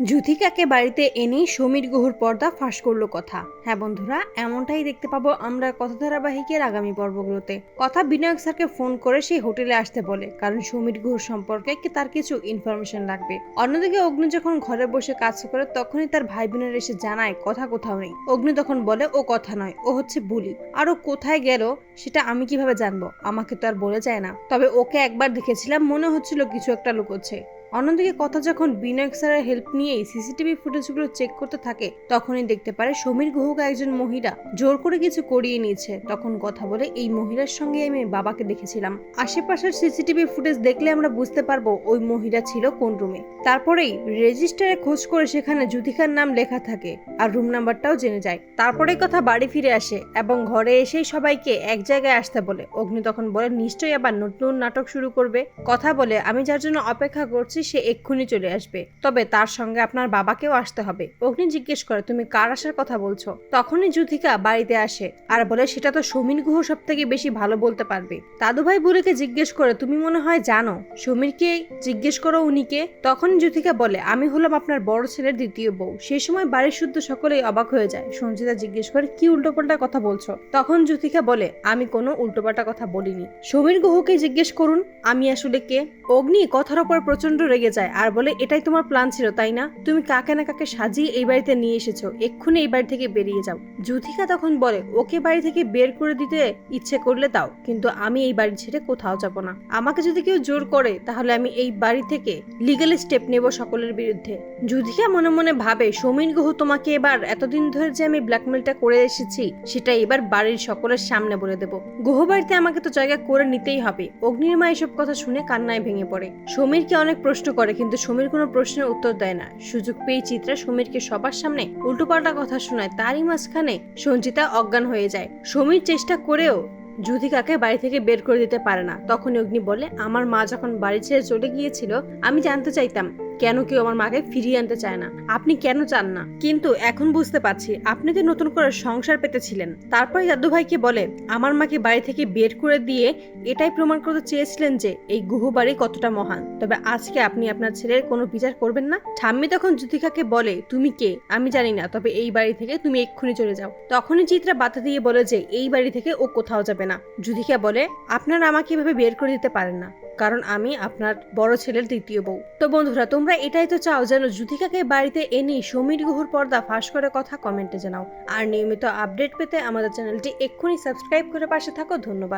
যুথিকাকে বাড়িতে এনেই সমীর গুহর পর্দা ফাঁস করল কথা। হ্যাঁ বন্ধুরা, এমনটাই দেখতে পাবো আমরা কথা ধারাবাহিকের আগামী পর্বগুলোতে। কথা বিনায়ক স্যারকে ফোন করে সেই হোটেলে আসতে বলে, কারণ সমীর গুহর সম্পর্কে তার কিছু ইনফরমেশন লাগবে। অন্যদিকে অগ্নি যখন ঘরে বসে কাজ করে, তখনই তার ভাই বোনের এসে জানায়, কথা কোথাও নেই। অগ্নি তখন বলে, ও কথা নয়, ও হচ্ছে বুলি। আর ও কোথায় গেল, সেটা আমি কীভাবে জানব? আমাকে তো আর বলে যায় না। তবে ওকে একবার দেখেছিলাম, মনে হচ্ছিল কিছু একটা লুকোচ্ছে। অন্যদিকে কথা যখন বিনায়ক স্যারের হেল্প নিয়েই সিসিটিভি ফুটেজগুলো চেক করতে থাকে, তখনই দেখতে পারে সমীর গুহকে একজন মহিলা জোর করে কিছু করিয়ে নিয়েছে। তখন কথা বলে, এই মহিলার সঙ্গে আমি বাবাকে দেখেছিলাম। আশেপাশের সিসিটিভি ফুটেজ দেখলে আমরা বুঝতে পারব ওই মহিলা ছিল কোন রুমে তারপরেই রেজিস্টারে খোঁজ করে সেখানে যুথিকার নাম লেখা থাকে আর রুম নাম্বারটাও জেনে যায়। তারপরে কথা বাড়ি ফিরে আসে এবং ঘরে এসেই সবাইকে এক জায়গায় আসতে বলে। অগ্নি তখন বলে, নিশ্চয়ই আবার নতুন নাটক শুরু করবে। কথা বলে, আমি যার জন্য অপেক্ষা করছি সে এক্ষুনি চলে আসবে। তবে তার সঙ্গে আপনার বাবাকেও আসতে হবে। অগ্নি জিজ্ঞেস করে, তুমি কার আসার কথা বলছো? তখনই যুথিকা বাড়িতে আসে আর বলে, সেটা তো সমীর গুহ সব থেকে বেশি ভালো বলতে পারবে। দাদুভাই বুড়িকে জিজ্ঞেস করে, তুমি মনে হয় জানো সমীরকে জিজ্ঞেস করো উনিকে? তখন যুথিকা বলে, আমি হলাম আপনার বড় ছেলের দ্বিতীয় বউ। সেই সময় বাড়ির শুদ্ধ সকলেই অবাক হয়ে যায়। সঞ্জিতা জিজ্ঞেস করে, কি উল্টোপাল্টা কথা বলছো? তখন যুথিকা বলে, আমি কোনো উল্টোপাল্টা কথা বলিনি। সমীর গুহকে জিজ্ঞেস করুন, আমি আসলে কে? অগ্নি কথার ওপর প্রচণ্ড রেগে যায় আর বলে, এটাই তোমার প্ল্যান ছিল, তাই না? তুমি কাকে না কাকে সাজিয়ে এই বাড়িতে নিয়ে এসেছ, এক্ষুনি এই বাড়ি থেকে বেরিয়ে যাও। যুথিকা তখন বলে, ওকে বাড়ি থেকে বের করে দিতে ইচ্ছে করলে দাও, কিন্তু আমি এই বাড়ি ছেড়ে কোথাও যাব না। আমাকে যদি কেউ জোর করে, তাহলে আমি এই বাড়ি থেকে লিগাল স্টেপ নেব সকলের বিরুদ্ধে। যুধিকা মনে মনে ভাবে সমীর গুহ, তোমাকে এবার এতদিন ধরে যে আমি ব্ল্যাকমেলটা করে এসেছি, সেটা এবার বাড়ির সকলের সামনে বলে দেব। গুহ বাড়িতে আমাকে তো জায়গা করে নিতেই হবে। অগ্নির মা এসব কথা শুনে কান্নায় ভেঙে পড়ে। সমীরকে অনেক প্রশ্ন করে, কিন্তু সমীর কোনো প্রশ্নের উত্তর দেয় না। সুযোগ পেয়ে চিত্রা সমীরকে সবার সামনে উল্টোপাল্টা কথা শোনায়। তারই মাঝখানে সঞ্চিতা অজ্ঞান হয়ে যায়। সমীর চেষ্টা করেও যুধিকাকে বাড়ি থেকে বের করে দিতে পারে না। তখন অগ্নি বলে, আমার মা যখন বাড়ি ছেড়ে চলে গিয়েছিল, আমি জানতে চাইতাম কেন কেউ আমার মাকে ফিরিয়ে আনতে চায় না? আপনি কেন চান না? কিন্তু এখন বুঝতে পারছি, আপনি যে নতুন করে সংসার পেতেছিলেন, তারপরে দাদু ভাইকে বলে, আমার মাকে বাড়ি থেকে বের করে দিয়ে এটাই প্রমাণ করতে চেয়েছিলেন যে এই গুহ বাড়ি কতটা মহান। তবে আজকে আপনি আপনার ছেলের কোনো বিচার করবেন না? ঠাম্মি তখন যুথিকাকে বলে, তুমি কে? আমি জানি না, তবে এই বাড়ি থেকে তুমি এক্ষুনি চলে যাও। তখনই চিত্রা বাধা দিয়ে বলে যে, এই বাড়ি থেকে ও কোথাও যাবে না। যুথিকা বলে, আপনারা আমাকে এভাবে বের করে দিতে পারেন না। কারণ আমি আপনার বড় ছেলের দ্বিতীয় বউ। তো বন্ধুরা, তোমরা এটাই তো চাও যেন যুথিকাকে বাড়িতে এনে সমীর গুহর পর্দা ফাঁস করে কথা কমেন্টে জানাও। আর নিয়মিত আপডেট পেতে আমাদের চ্যানেলটি এক্ষুনি সাবস্ক্রাইব করে পাশে থাকো। ধন্যবাদ।